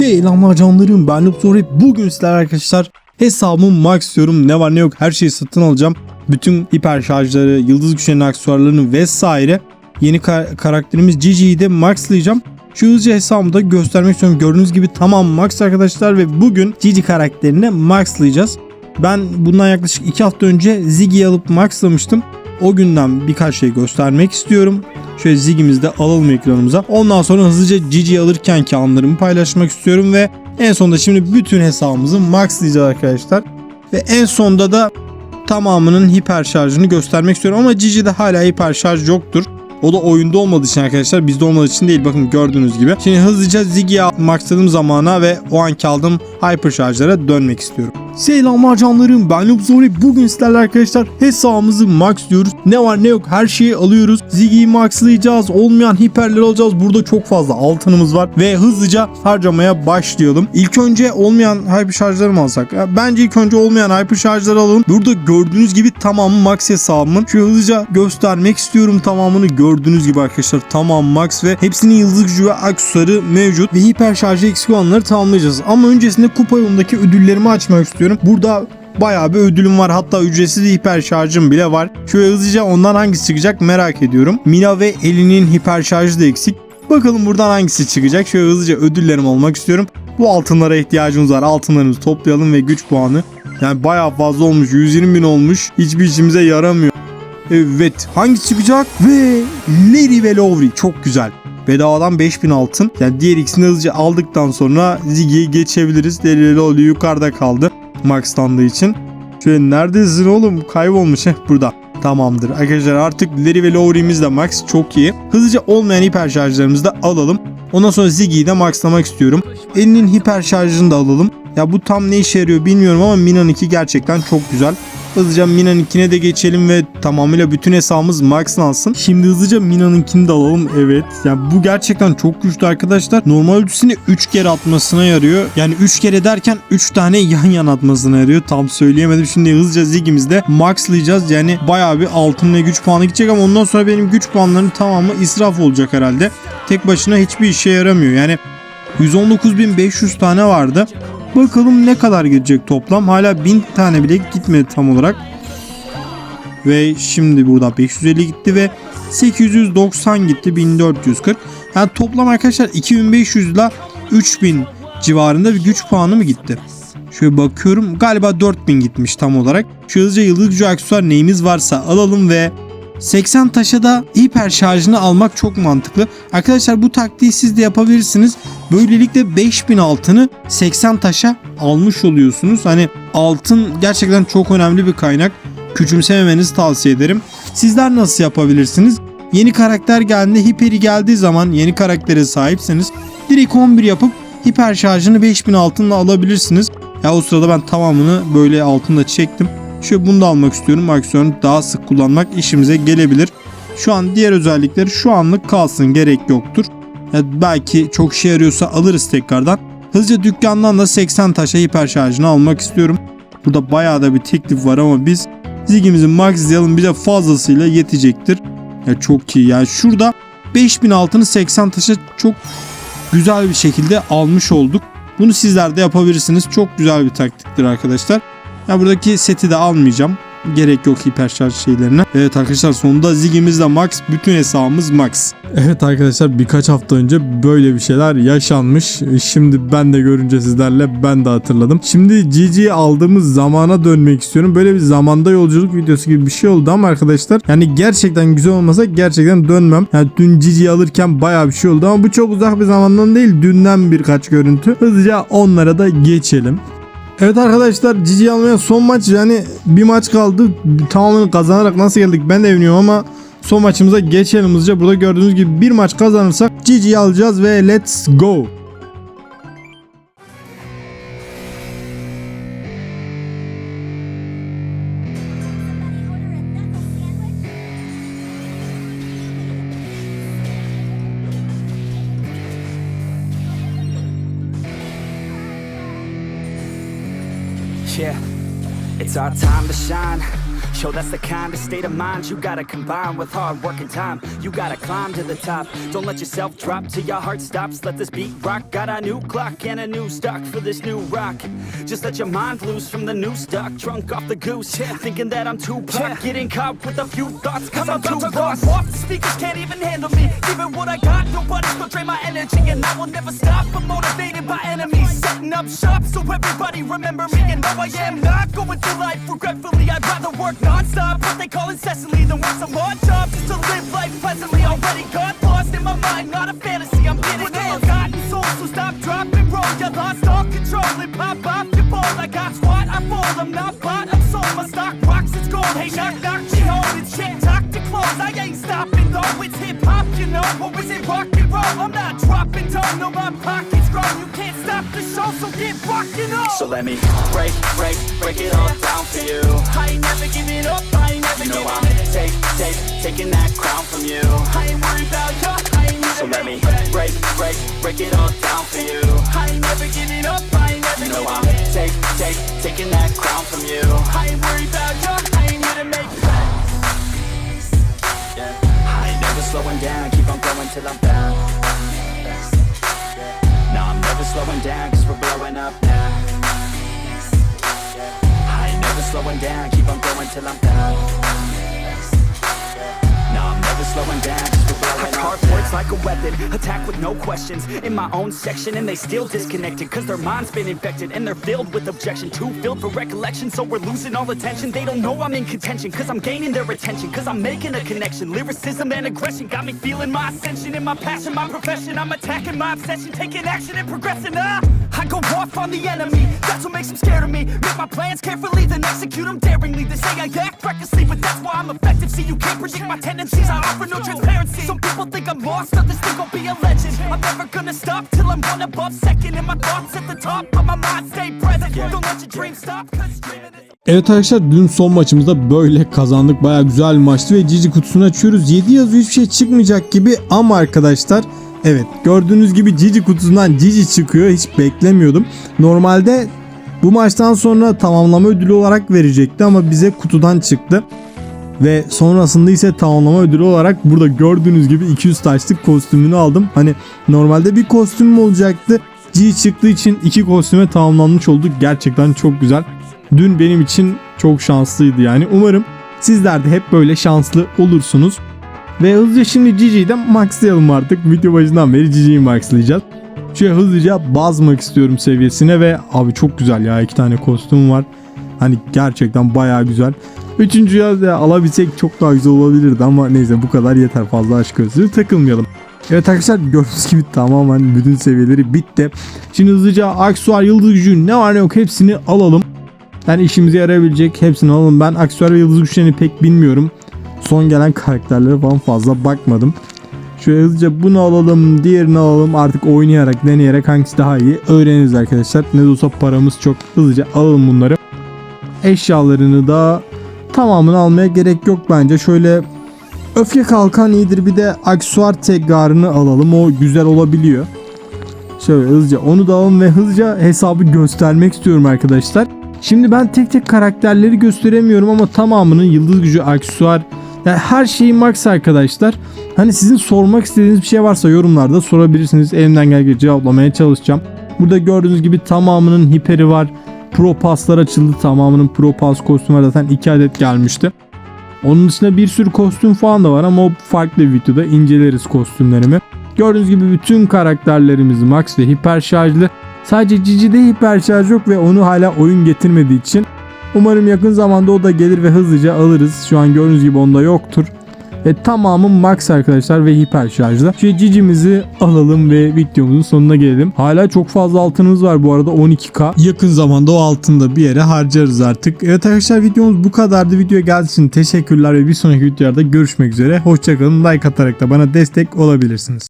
Selamlar canlarım ben Lupsori. Bugün sizler arkadaşlar hesabımı max istiyorum. Ne var ne yok her şeyi satın alacağım. Bütün hiper şarjları, yıldız güçlerinin aksesuarlarını vesaire. Yeni ka- karakterimiz Gigi'yi de maxlayacağım. Şu hızlıca hesabımı da göstermek istiyorum. Gördüğünüz gibi tamam max arkadaşlar ve bugün Gigi karakterini maxlayacağız. Ben bundan yaklaşık 2 hafta önce Ziggy'yi alıp maxlamıştım. O günden birkaç şey göstermek istiyorum. Şöyle Ziggy'mizi de alalım ekranımıza. Ondan sonra hızlıca Gigi'yi alırken ki anlarımı paylaşmak istiyorum ve en sonunda şimdi bütün hesabımızı maxlayacağız arkadaşlar. Ve en sonda da tamamının hiper şarjını göstermek istiyorum ama Gigi'de hala hiper şarj yoktur. O da oyunda olmadığı için arkadaşlar bizde olmadığı için değil bakın gördüğünüz gibi. Şimdi hızlıca Ziggy'yi maxladığım zamana ve o anki aldığım hyper şarjlara dönmek istiyorum. Selamlar canlarım ben Lupzori. Bugün sizlerle arkadaşlar hesabımızı maxlıyoruz. Ne var ne yok her şeyi alıyoruz. Ziggy'yi maxlayacağız. Olmayan hiperleri alacağız. Burada çok fazla altınımız var. Ve hızlıca harcamaya başlayalım. İlk önce olmayan hyper şarjları mı alsak? Bence ilk önce olmayan hyper şarjları alalım. Burada gördüğünüz gibi tamamı max hesabımın. Şu hızlıca göstermek istiyorum tamamını. Gördüğünüz gibi arkadaşlar tamam max ve hepsinin yıldız gücü ve aksesuarı mevcut. Ve hiper şarjı eksik olanları tamamlayacağız. Ama öncesinde kupa yolundaki ödüllerimi açmak istiyorum. Burada bayağı bir ödülüm var. Hatta ücretsiz hiper şarjım bile var. Şöyle hızlıca ondan hangisi çıkacak merak ediyorum. Mina ve Eli'nin hiper şarjı da eksik. Bakalım buradan hangisi çıkacak. Şöyle hızlıca ödüllerim almak istiyorum. Bu altınlara ihtiyacımız var. Altınlarımızı toplayalım ve güç puanı. Yani bayağı fazla olmuş. 120 bin olmuş. Hiçbir işimize yaramıyor. Evet. Hangisi çıkacak? Ve Larry ve Lowry. Çok güzel. Bedavadan 5000 altın. Yani diğer ikisini hızlıca aldıktan sonra Ziggy'yi geçebiliriz. Larry ve Lowry yukarıda kaldı. Maxlandığı için. Şöyle neredesin oğlum? Kaybolmuş. Heh burada. Tamamdır. Arkadaşlar artık Larry ve Lowry'miz de max. Çok iyi. Hızlıca olmayan hiper şarjlarımızı da alalım. Ondan sonra Ziggy'yi de maxlamak istiyorum. Elinin hiper şarjını da alalım. Ya bu tam ne işe yarıyor bilmiyorum ama Mina'nınki gerçekten çok güzel. Hızlıca Mina'nınkine de geçelim ve tamamıyla bütün hesabımız maxlansın. Şimdi hızlıca Mina'nınkini de alalım. Evet. Yani bu gerçekten çok güçlü arkadaşlar. Normal ultisini 3 kere atmasına yarıyor. Yani 3 kere derken 3 tane yan yana atmasına yarıyor. Tam söyleyemedim. Şimdi hızlıca Ziggy'mizde maxlayacağız. Yani bayağı bir altın ve güç puanı gidecek ama ondan sonra benim güç puanlarının tamamı israf olacak herhalde. Tek başına hiçbir işe yaramıyor. Yani 119.500 tane vardı. Bakalım ne kadar gidecek toplam. Hala 1000 tane bile gitmedi tam olarak. Ve şimdi burada 550 gitti ve 890 gitti 1440. Yani toplam arkadaşlar 2500 ile 3000 civarında bir güç puanı mı gitti? Şöyle bakıyorum galiba 4000 gitmiş tam olarak. Şu hızlıca yıldız aksesuar neyimiz varsa alalım ve 80 taşa da hiper şarjını almak çok mantıklı. Arkadaşlar bu taktiği siz de yapabilirsiniz. Böylelikle 5000 altını 80 taşa almış oluyorsunuz. Hani altın gerçekten çok önemli bir kaynak. Küçümsememenizi tavsiye ederim. Sizler nasıl yapabilirsiniz? Yeni karakter geldiğinde hiperi geldiği zaman yeni karaktere sahipseniz direkt 11 yapıp hiper şarjını 5000 altınla alabilirsiniz. Ya o sırada ben tamamını böyle altında çektim. Şöyle bunu da almak istiyorum. Aksiyonu daha sık kullanmak işimize gelebilir. Şu an diğer özellikleri şu anlık kalsın gerek yoktur. Ya belki çok işe yarıyorsa alırız tekrardan. Hızlıca dükkandan da 80 taşa hiper şarjını almak istiyorum. Burada bayağı da bir teklif var ama biz Ziggy'mizi maxlayalım bize fazlasıyla yetecektir. Ya çok iyi. Yani şurada 5000 altını 80 taşa çok güzel bir şekilde almış olduk. Bunu sizler de yapabilirsiniz. Çok güzel bir taktiktir arkadaşlar. Ya buradaki seti de almayacağım. Gerek yok hiper şarj şeylerine. Evet arkadaşlar sonunda Ziggy'miz de max. Bütün hesabımız max. Evet arkadaşlar birkaç hafta önce böyle bir şeyler yaşanmış. Şimdi ben de görünce sizlerle ben de hatırladım. Şimdi GG'yi aldığımız zamana dönmek istiyorum. Böyle bir zamanda yolculuk videosu gibi bir şey oldu ama arkadaşlar yani gerçekten güzel olmasa gerçekten dönmem. Yani dün GG'yi alırken baya bir şey oldu ama bu çok uzak bir zamandan değil. Dünden birkaç görüntü. Hızlıca onlara da geçelim. Evet arkadaşlar Cici almaya son maç yani bir maç kaldı tamamen kazanarak nasıl geldik ben de bilmiyorum ama son maçımıza geçelim hızlıca. Burada gördüğünüz gibi bir maç kazanırsak Cici'yi alacağız ve let's go. Yeah, it's our time to shine. Yo, that's the kind of state of mind you gotta combine with hard work and time. You gotta climb to the top. Don't let yourself drop till your heart stops. Let this beat rock. Got a new clock and a new stock for this new rock. Just let your mind loose from the new stock. Drunk off the goose, thinking that I'm too pop. Getting caught with a few thoughts, cause I'm too lost. Off the speakers can't even handle me. Even what I got, nobody's gonna drain my energy, and I will never stop. I'm motivated by enemies, setting up shop so everybody remember me. And no, I am not going through life regretfully. I'd rather work non-stop, what they call incessantly, work some odd jobs just to live life pleasantly. Already got lost in my mind, not a fantasy. I'm getting it. Forgotten soul, so stop, drop, and roll. You lost all control and pop off your ball. I got squat, I fall. I'm not bought, I'm sold. My stock rocks, it's gold. Hey, knock, knock, she holding shit. Talk to close, I ain't stopping though. It's hip hop, you know, or is it rock roll? I'm not dropping no, my pockets grow. You can't stop the show, so get on. So let me break, break, break it all down for you. I ain't never giving up, I ain't never you know I'm take, take, taking that crown from you. I ain't worried about you, I ain't So let me break, break, break it all down for you. I ain't never giving up, I ain't never you know I'm take, take, taking that crown from you. I ain't worried about you, I ain't here to make never slowing down, keep on going till I'm down. No, I'm never slowing down, cause we're blowing up now. I ain't never slowing down, keep on going till I'm down. I'm never slowing down, up. Hard words like a weapon, attack with no questions. In my own section and they still disconnected Cause their mind's been infected and they're filled with objection. Too filled for recollection, so we're losing all attention. They don't know I'm in contention, cause I'm gaining their attention Cause I'm making a connection, lyricism and aggression Got me feeling my ascension. In my passion, my profession I'm attacking my obsession, taking action and progressing. Ah! I go off on the enemy, that's what makes them scared of me. Make my plans carefully, then execute them daringly. They say I act recklessly, but that's why I'm effective See, you can't predict my tendencies, I offer no transparency Some people think I'm lost, others think I'll be a legend I'm never gonna stop till I'm one above second And my thoughts at the top, but my mind stay present Don't let your dreams stop, cause dreaming is Evet arkadaşlar dün son maçımızda böyle kazandık. Baya güzel bir maçtı ve Cici kutusunu açıyoruz. 7 yazıyor hiçbir şey çıkmayacak gibi ama arkadaşlar evet gördüğünüz gibi Cici kutusundan Cici çıkıyor. Hiç beklemiyordum. Normalde bu maçtan sonra tamamlama ödülü olarak verecekti ama bize kutudan çıktı. Ve sonrasında ise tamamlama ödülü olarak burada gördüğünüz gibi 200 taşlık kostümünü aldım. Hani normalde bir kostümüm olacaktı. G çıktığı için iki kostüme tamamlanmış olduk. Gerçekten çok güzel. Dün benim için çok şanslıydı yani. Umarım sizler de hep böyle şanslı olursunuz. Ve hızlıca şimdi Gigi'yi de maxlayalım artık. Video başından beri Gigi'yi maxlayacağız. Şöyle hızlıca bazmak istiyorum seviyesine ve abi çok güzel ya iki tane kostüm var. Hani gerçekten baya güzel. Üçüncüye de alabilsek çok daha güzel olabilirdi ama neyse bu kadar yeter fazla aşk gözlüğü takılmayalım. Evet arkadaşlar gördüğünüz gibi tamamen bütün seviyeleri bitti. Şimdi hızlıca aksuar yıldız gücü ne var ne yok hepsini alalım. Yani işimize yarayabilecek hepsini alalım. Ben aksuar ve yıldız güçlerini pek bilmiyorum. Son gelen karakterlere falan fazla bakmadım. Şöyle hızlıca bunu alalım, diğerini alalım. Artık oynayarak, deneyerek hangisi daha iyi öğreniriz arkadaşlar. Ne de olsa paramız çok. Hızlıca alalım bunları. Eşyalarını da tamamını almaya gerek yok bence. Şöyle öfke kalkan iyidir. Bir de aksuar tekrarını alalım. O güzel olabiliyor. Şöyle hızlıca onu da alalım ve hızlıca hesabı göstermek istiyorum arkadaşlar. Şimdi ben tek tek karakterleri gösteremiyorum ama tamamının yıldız gücü aksesuar yani her şeyi max arkadaşlar. Hani sizin sormak istediğiniz bir şey varsa yorumlarda sorabilirsiniz. Elimden geldiğince cevaplamaya çalışacağım. Burada gördüğünüz gibi tamamının hiperi var. Pro Pass'lar açıldı. Tamamının Pro Pass kostümü zaten 2 adet gelmişti. Onun dışında bir sürü kostüm falan da var ama o farklı bir videoda inceleriz kostümlerimi. Gördüğünüz gibi bütün karakterlerimiz max ve hiper şarjlı. Sadece Cici'de hiper şarj yok ve onu hala oyun getirmediği için umarım yakın zamanda o da gelir ve hızlıca alırız. Şu an gördüğünüz gibi onda yoktur. Ve tamamı max arkadaşlar ve hiper şarjlı. Şu Cici'mizi alalım ve videomuzun sonuna gelelim. Hala çok fazla altınımız var bu arada 12k. Yakın zamanda o altını da bir yere harcarız artık. Evet arkadaşlar videomuz bu kadardı. Videoya geldiğiniz için teşekkürler ve bir sonraki videolarda görüşmek üzere. Hoşçakalın. Like atarak da bana destek olabilirsiniz.